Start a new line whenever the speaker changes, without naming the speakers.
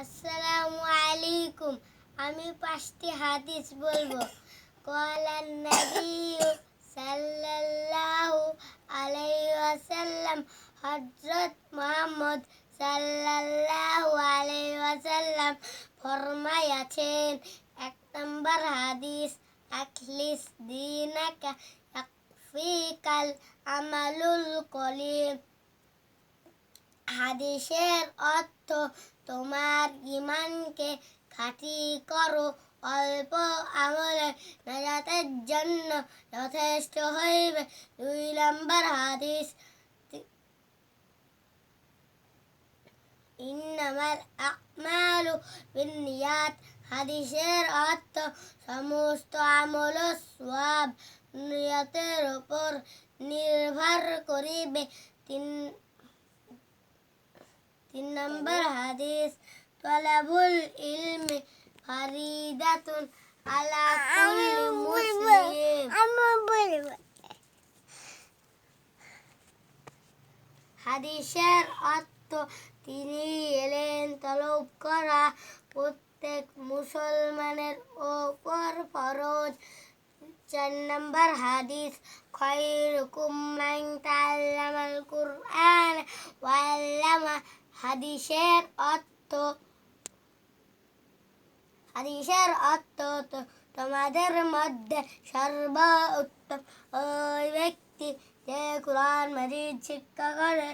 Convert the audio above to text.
আসসালামু আলাইকুম। আমি পাঁচটি হাদিস বলব। কলান নবিয়্যু সাল্লাল্লাহু আলাইহি ওয়াসাল্লাম, হযরত মুহাম্মদ সাল্লাল্লাহু আলাইহি ওয়াসাল্লাম ফরমায়াছেন, এক নম্বর হাদিস, আখলিস দিনাকা, ইয়াকফিকাল আমালুল কলিম। হাদিসের অর্থ, তোমার ইমানকে খাঁটি করো, অল্প আমলে নাজাতের জন্য যথেষ্ট হইবে। দুই নম্বর হাদিস, ইন্নামাল আকমালু বিনিয়াত হাদিসের অর্থ, সমস্ত আমল সওয়াব নিয়তের উপর নির্ভর করিবে। তিন তিন নম্বর হাদিস তলাবুল ইলমি ফারিদাতুন আলা কুল্লি মুসলিম হাদিসের অর্থ তিনি এলেন তলব করা প্রত্যেক মুসলমানের ওপর ফরজ চার নম্বর হাদিস খৈরুকুম মান তাআল্লামাল কুরআন হাদিসের অর্থ হাদিসের অর্থ তোমাদের মধ্যে সর্ব উত্তম ওই ব্যক্তি যে কোরআন মাজিদ শিক্ষা করে